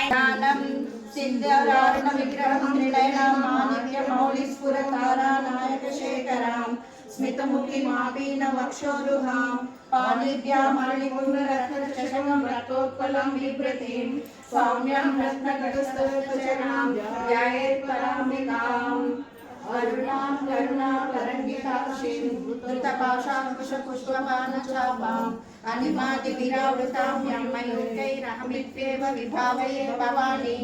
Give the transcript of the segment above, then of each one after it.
జ్ఞానం సిద్ధారుణ విగ్రహం నిలయనం మాణిక్య మౌళి స్ఫురతారా నాయక శేఖరాం స్మితముఖి మాపీన వక్షోరుహాం పాణిభ్యామణిపురరత్నచషకం రక్తోత్పలం బిభ్రతిం సౌమ్యం రత్నగతస్తరచరణాం ధ్యాయేత్ పరాంబికాం అరుణాం కరుణా తరంగితాక్షిం ధృతపాశాంకుశపుష్పమానచాపాం అనిమాది విరావృతాం యమ్మయూకైరహమిత్యేవ విభావయే భవాని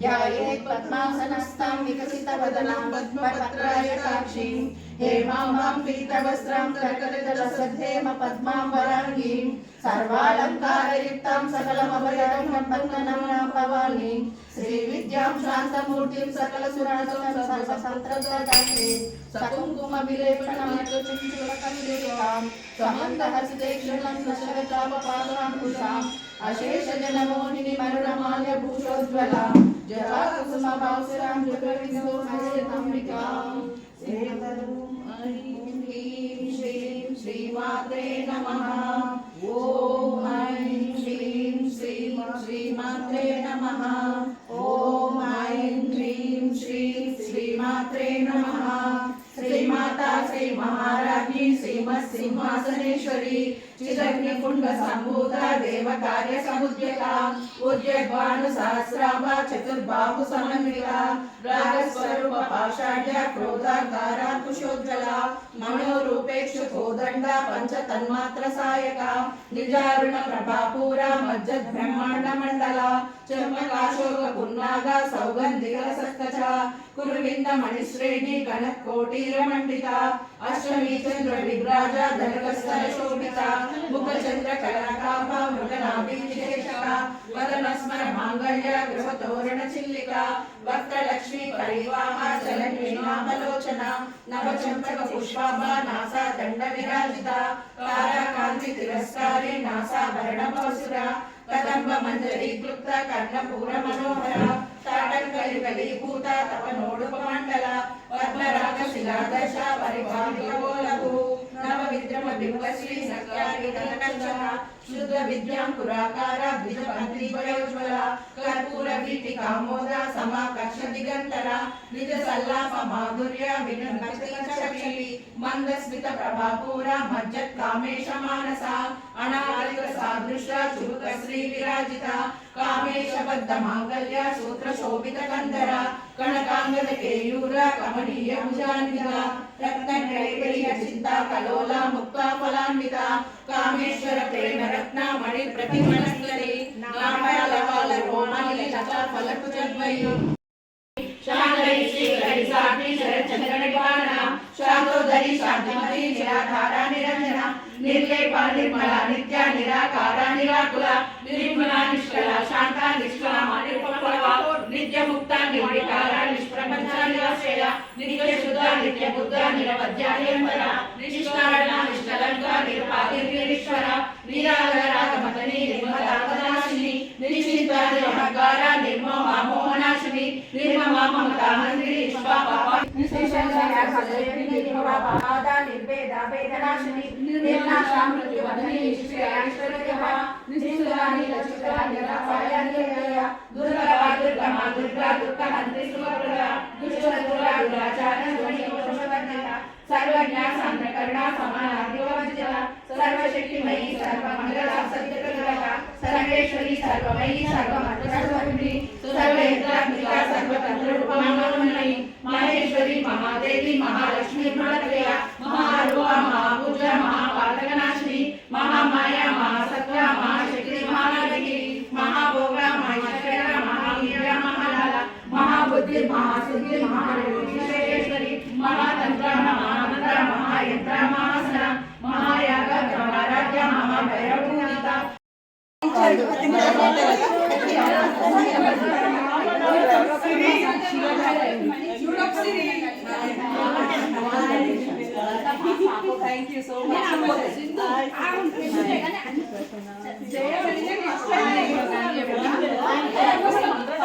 ధ్యాయేత్ పద్మాసనస్తాం వికసితవదనాం పద్మపత్రాయతాక్షిం హేమాంబాం పీతవస్త్రాం కర్కటజలసద్ధేమ పద్మాం వరాంగీం సర్వాలంకారయుక్తాం సకలమభయదం వందనం భవాని శ్రీ విద్యాం सकुङ्कुमविलेपणमाकृतिं समन्तहस्ते क्षणं सशरतापपादाङ्कुशाम् अशेषजनमोहिनिमरुणमाल्यभूषोज्ज्वलां जलाकुसुमपासुरां जगविन्दोहरितम्बिकाम् ह्रीं श्रीं श्रीमात्रे नमः ॐ ऐं श्रीं श्रीं श्रीमात्रे नमः ఆసనేశ్వరి సింహాసనేశ్వరి చిదగ్నికుండ సంభూత దేవ కార్య సముద్యత ఉద్యగ్వాను సహస్రాభ చతుర్బాహు సమన్విత రాగస్వరూప పాషాఢ్య క్రోధాకార కుశోజ్వల మనోరూపేక్ష కోదండ పంచ తన్మాత్ర సాయక నిజారుణ ప్రభాపూర మజ్జ బ్రహ్మాండ మండల చర్మకాశోక పున్నాగ సౌగంధిక సత్కచ కురువింద మణిశ్రేణి కనక్ కోటీర మండిత అష్టమి చంద్ర విగ్రాజ ధనకస్తర శోభిత ముఖ చంద్ర కళాకాభ మృగనాభి విశేషక వదన స్మర మాంగళ్య గృహ చిల్లిక వక్ర పరివాహ జలన్వీనామలోచన నవ పుష్పాభ నాసా దండ విరాజిత తారాకాంతి తిరస్కారి నాసా భరణ కదంబ మంజరి క్లుప్త కర్ణపూర మనోహర పద్మరాగ శిలాదశ పరిభావికబోలగు నవ విద్రమ బింబశ్రీ సత్యాని ధనకంచన శుద్ధ విద్యాం పురాకార ద్విజ కర్పూర వీటి కామోద సమాకర్ష దిగంతర నిజ సల్లాప మాధుర్య వినక్షి మందస్మిత ప్రభాపూర మజ్జత్ కామేశ మానస అనాలిక సాదృశ చురుక శ్రీ విరాజిత కామేశ మాంగళ్య సూత్ర శోభిత కందర కనకాంగద కేయూర కమనీయ భుజాన్విత రత్న నైవేయ చింత కలోల ముక్త ఫలాన్విత కామేశ్వర ప్రేమ రత్న మణి ప్రతిమనస్కరి నామయాల వాళ్ళ రోమాలి లతా ఫలకు జద్వయు శాంతరి శ్రీకరి సాటి శరచంద్రనిపాన శాంతోదరి శాంతిమతి నిరాధారా నిర్లేప నిర్మల నిత్య నిరాకార నిరాకుల నిర్మల నిష్కల శాంత నిష్కల నిత్య ముక్త నిర్వికార నిష్ప్రపంచ నిరాశ్రయ నిత్య శుద్ధ నిత్య బుద్ధ నిరవధ్యాయంబర నిర్మల నిష్కారణ నిష్కలంక నిరుపాధి నిరీశ్వర నిరాగరాగమతని నిర్మలాగనాశిని నిశ్చింత నిరహంకార నిర్మోహ మోహనాశిని నిర్వేద వేదనాశిని నిర్నాశ మృత్యువధని నిష్క్రియాశ్వరజః నిశ్చులాని లక్షితా నిరాపాయ నిర్ణయ దుర్గా దుర్గా దుర్గా దుర్గా దుఃఖహంత్రి సుభద్ర దుష్ట దుర్గా దురాచార ధ్వని. దోషవర్జిత సర్వజ్ఞ సంతకరణ సమానాధివజిత సర్వశక్తిమయి సర్వమంగళ సత్యప్రదక సర్వేశ్వరి సర్వమయి సర్వమంత్రస్వరూపిణి సర్వేంద్రాత్మిక సర్వతంత్ర రూపమానమయి మహేశ్వరి మహాదేవి Mahalakshmi మహాత్రేయ మహారూప మహాపూజ మహాపాతకనాశిని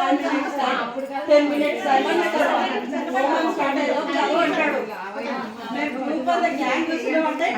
Ten minutes silence. Moment start అయ్యాక చదువు అంటాడు. మేము gang చూసినామంటే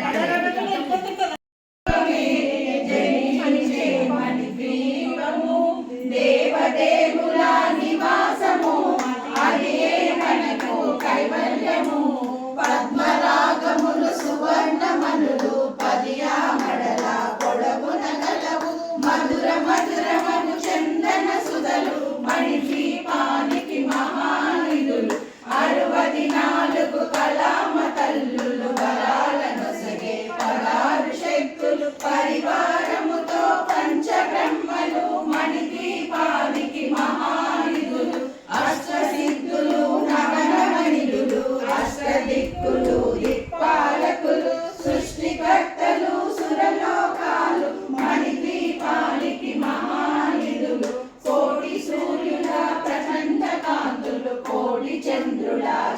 Yeah.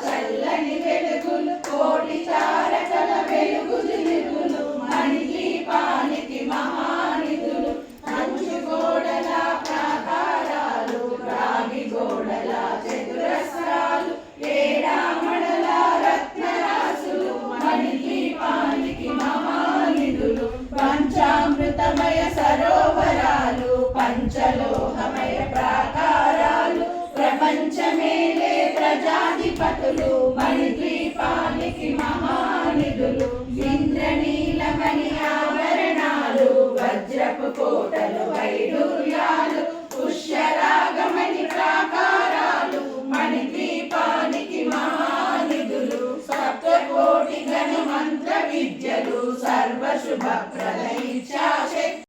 ప్రజాధిపతులు మణిద్వీపానికి మహానిధులు ఇంద్రనీలమణి ఆభరణాలు వజ్రపు కోటలు వైడూర్యాలు పుష్యరాగమణి ప్రాకారాలు మణిద్వీపానికి మహానిధులు సప్తకోటి గణ మంత్ర విద్యలు సర్వశుభ ప్రదయిచ్చాశక్తి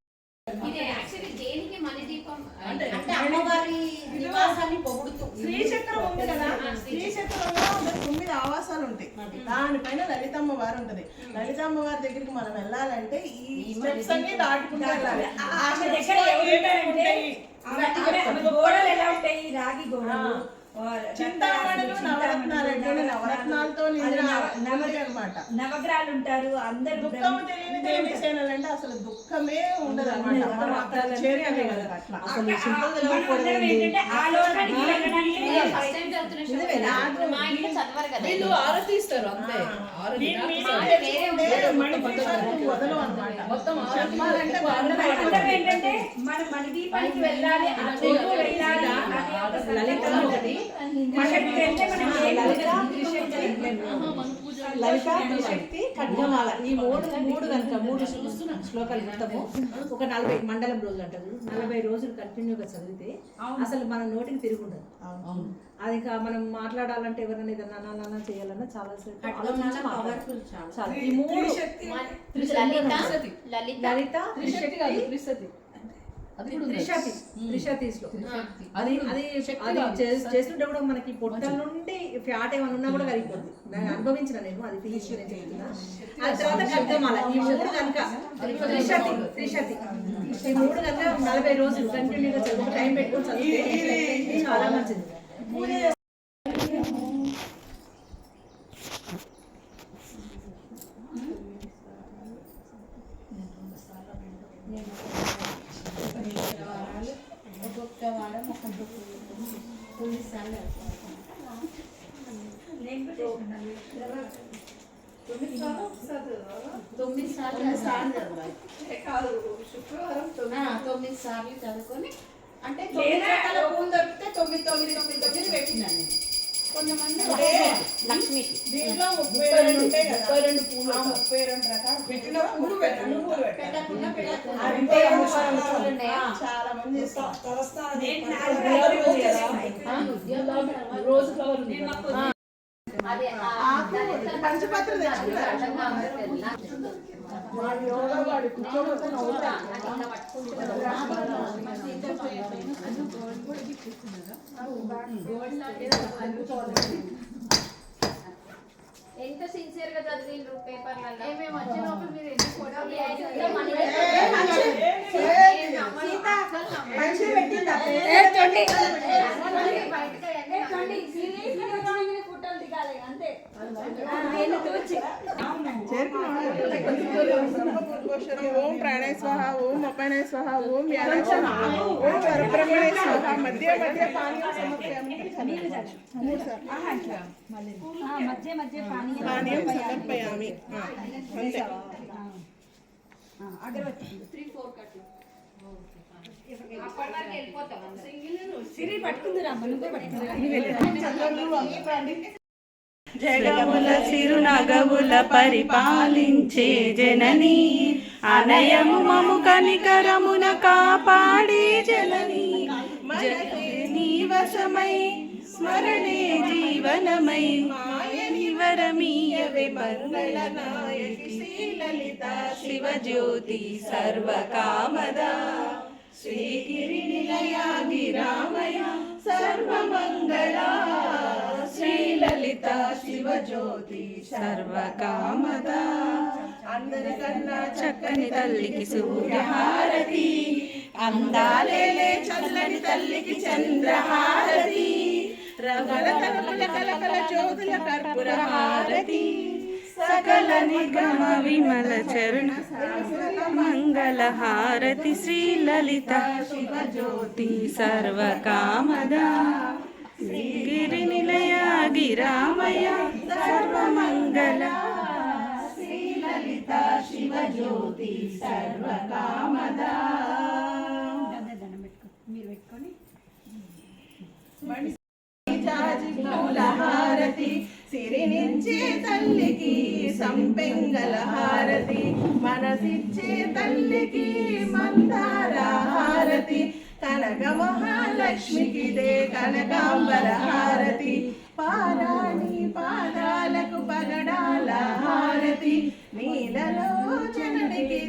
ఇది యాక్చువల్లీ దేనికి మన దీపం అంటే అమ్మవారి నివాసాన్ని పొగుడుతూ. శ్రీచక్రం ఉంది కదా శ్రీచక్రంలో తొమ్మిది ఆవాసాలు ఉంటాయి. దానిపైన లలితమ్మ వారు ఉంటది. లలితమ్మ వారి దగ్గరికి మనం వెళ్ళాలంటే ఈ స్టెప్స్ అన్ని దాటుకుంటూ వెళ్ళాలి. దగ్గర గోడలు ఎలా ఉంటాయి? రాగి గోడలు చింతామణులు నవరత్నాలు నవరత్నాలతో అనమాట నవగ్రహాలు ఉంటారు అందరు తెలియని అంటే అసలు దుఃఖమే ఉండదు అనమాట వీళ్ళు ఆరతి ఇస్తారు అంతే. వదలు అనమాట మొత్తం ఏంటంటే మన మన దీపానికి వెళ్ళాలి వెళ్ళాలి లలిత త్రిశక్తి ఖడ్గమాల. ఈ మూడు మూడు కనుక మూడు శ్లోకాలు మొత్తము ఒక నలభై మండలం రోజులు అంటారు. నలభై రోజులు కంటిన్యూగా చదివితే అసలు మన నోటికి తిరుగుండదు అది ఇంకా మనం మాట్లాడాలంటే ఎవరైనా ఏదైనా అనాలన్నా చేయాలన్నా చాలా. చాలా ఈ మూడు లలిత లలిత లలిత త్రిశక్తి. అది అది చేస్తుంటే కూడా మనకి పొట్ట నుండి ఫ్యాట్ ఏమైనా ఉన్నా కూడా కరిగిపోతుంది దాన్ని అనుభవించిన నేను అది ఫిజిషియన్ నేను చెప్తున్నా. ఆ తర్వాత ఖడ్గమాల ఈ మూడు కనుక త్రిశతి త్రిశతి ఈ మూడు కనుక నలభై రోజులు కంటిన్యూగా చదువు టైం పెట్టుకొని చదివితే చాలా మంచిది. ఒక్కొక్క వారం ఒక్కొక్క తొమ్మిది సార్లు? చదవాలి ఆ, తొమ్మిది సార్లు చదువుకొని అంటే తొమ్మిది రకాల పూలు దొరికితే తొమ్మిది తొమ్మిది తొమ్మిది తొమ్మిది నేను. కొంతమంది లక్ష్మికి. దీంట్లో ముప్పై రెండు ఉంటాయి కదా. ముప్పై రెండు పూలు ఆ ముప్పై రెండు రకాలు. పెట్టిన పూలు పెట్టండి. పూలు పెట్టండి పెట్టకుండా పెట్టకుండా అంటే పూలు ఉన్నాయా? చాలా మంది ఇస్తారు. నేను నాలుగు రోజులు చేస్తాను. రోజు ఫ్లవర్ ఉంది అదే పంచపత్ర తెచ్చుకుంటారు? వాడు వాడు ఎంత సిన్సియర్గా చదివిండ్రు పేపర్లలో మేము మీరు ఎన్ని ఫోటోలు ఓం ప్రాణాయ స్వహ ఓం అపానాయ స్వహ ఓం వ్యానాయ స్వాహ ఓం పరబ్రహ్మణే స్వహ మధ్య మధ్య పానీయం సమర్పయామి పానీయం సమర్పయామి అంతే అప్పటి సిరి పట్టుకుందిరా మనం పట్టుకుందిరా జగముల సిరునగవుల పరిపాలించే జనని అనయము మము కనికరమున కాపాడే జనని. జగని వశమై స్మరణే జీవనమై మాయని వరమీయవే మంగళ నాయకి శ్రీలలిత శివజ్యోతి సర్వకామద. శ్రీగిరి నిలయాగి రామయ సర్వ శివజ్యోతి సర్వకామద అందరికన్నా చక్కని తల్లికి సూర్యహారతి అందాలేలే చల్లని తల్లికి చంద్రహారతి రగల కలకల కలకల జ్యోతుల కర్పూర హారతి సకల నిగమ విమల చరణ మంగళ హారతి శ్రీ లలిత శివజ్యోతి సర్వకామద గిరి నిలయ గిరామయ సర్వమంగళ. శ్రీ లలిత శివజ్యోతి సర్వకామద. దండం పెట్టుకో మీరు హారతి సిరినిచ్చే తల్లికి సంపెంగల హారతి మనసిచ్చే తల్లికి మందార హారతి కనక మహాలక్ష్మికి దే కనకాంబర హారతి పారాణి పాదాలకు పగడాల హారతి. నీలలో జననికి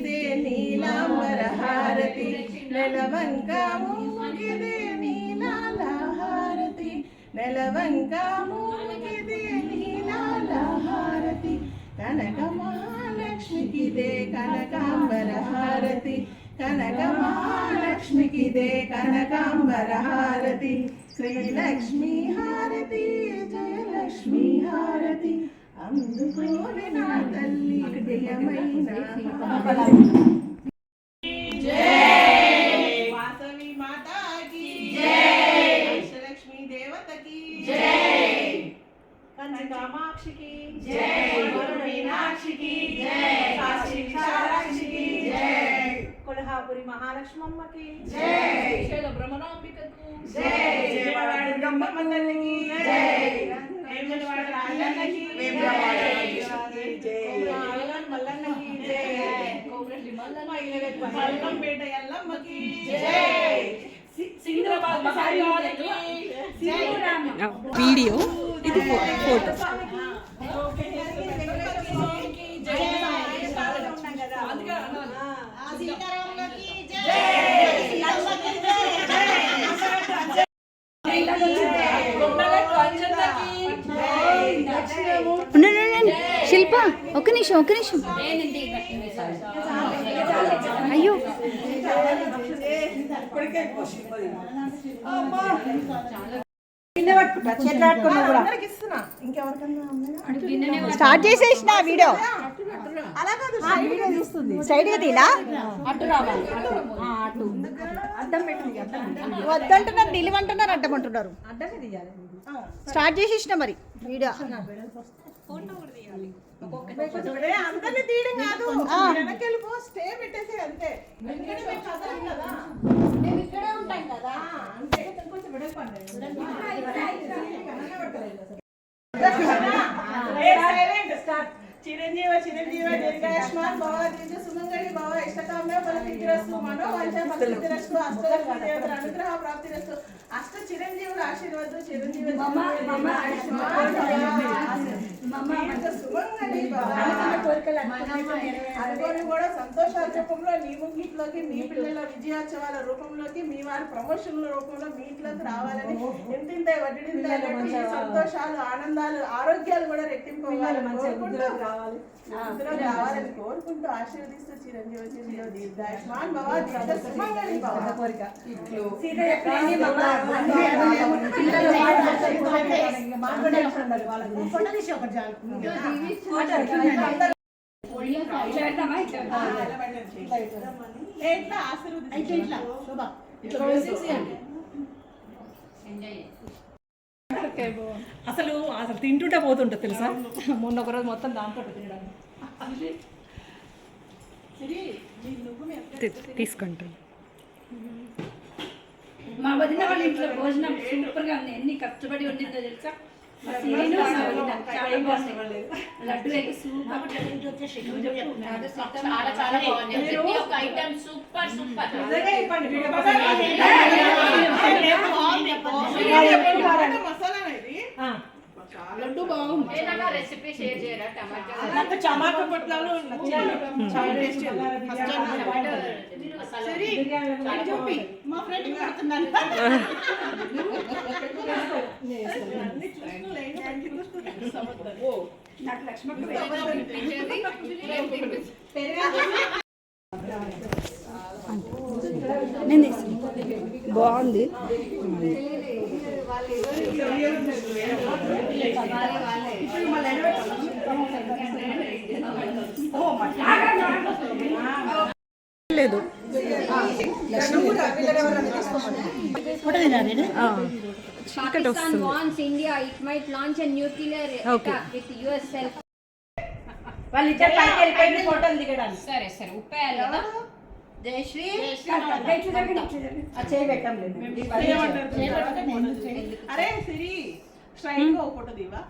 నీలాంబర హారతి. నెలవంక మూగిదే నీలాల హారతి. నెలవంక మూగిదే నీలాల హారతి. కనక మహాలక్ష్మికిదే కనకాంబర హారతి. కనక మహాలక్ష్మికి దే కనకాంబర హారతి శ్రీలక్ష్మి హారతి జయలక్ష్మి హారతి అందుకోని నా తల్లి ప్రియమైన మల్లంపేట ఎల్లమ్మకి వీడియో ఇది ఫోటో. శిల్ప ఒక నిమిషం ఒక నిమిషం. స్టార్ట్ చేసేసిన వీడియో. సైడ్గా వద్దంటున్నారు నిలువంటున్నారు అడ్డమంటున్నారు స్టార్ట్ చేసేసిన మరి. వీడియో. ఏ, అందరినీ తీయడం కాదు. వెనక్కి వెళ్ళిపో స్టే పెట్టేసి అంతే. మేము ఇక్కడే ఉంటాం కదా. అంతే. కొంచెం చిరంజీవ చిరంజీవ దీర్ఘాయుష్మాన్ భవ దీర్ఘ సుమంగళి భవ ఇష్టకామ్య ఫలసిద్ధిరస్తు మనో వాంఛ ఫలసిద్ధిరస్తు అష్టలక్ష్మి దేవతల అనుగ్రహ ప్రాప్తిరస్తు. అష్ట చిరంజీవుల ఆశీర్వాదం చిరంజీవ సుమంగళి భవ అనుకోని కూడా సంతోషాల రూపంలో నీ ముంగిట్లోకి మీ పిల్లల విజయోత్సవాల రూపంలోకి మీ వారి ప్రమోషన్ల రూపంలో మీ ఇంట్లోకి రావాలని ఎంతింత వడ్డింత సంతోషాలు ఆనందాలు ఆరోగ్యాలు కూడా రెట్టింపు అవ్వాలని కోరుకుంటూ రావాలని కోరుకుంటూ ఆశీర్వదిస్తూ చిరంజీవి చిరంజీవి దీర్ఘాయుష్మాన్ భవ దీర్ఘ సుమంగళి భవ. కోరిక. అసలు అసలు తింటుంటే పోతుంటుంది తెలుసా? మొన్న ఒక రోజు మొత్తం దాంతో తినడం. తీసుకుంటాను మా వదిన వాళ్ళ ఇంట్లో భోజనం సూపర్గా ఉంది. ఎన్ని కష్టపడి వండిందో తెలుసా? చాలా సూపర్. చాలా చాలా బాగుంది ప్రతి ఒక్క ఐటమ్ సూపర్ సూపర్. మసాలా ఏదైనా రెసిపీ షేర్ చేయరా? టమాటా. నాకు టమాటా పొట్లాలు చాలా టేస్టీ సరే చూపి మా ఫ్రెండ్ చూసుకోలేదు నాకు లక్ష్మక్క బాగుంది. లేదు Pakistan wants India. It might launch a nuclear attack with US help. వాళ్ళిద్దరు పైకి వెళ్ళిపోయింది ఫోటోలు దిగడానికి సరే సరే ఉప్పేయాలి కదా జయశ్రీ ఆ చేయి పెట్టం లేదు అరే సిరి స్ట్రైట్గా ఒక ఫోటో దివా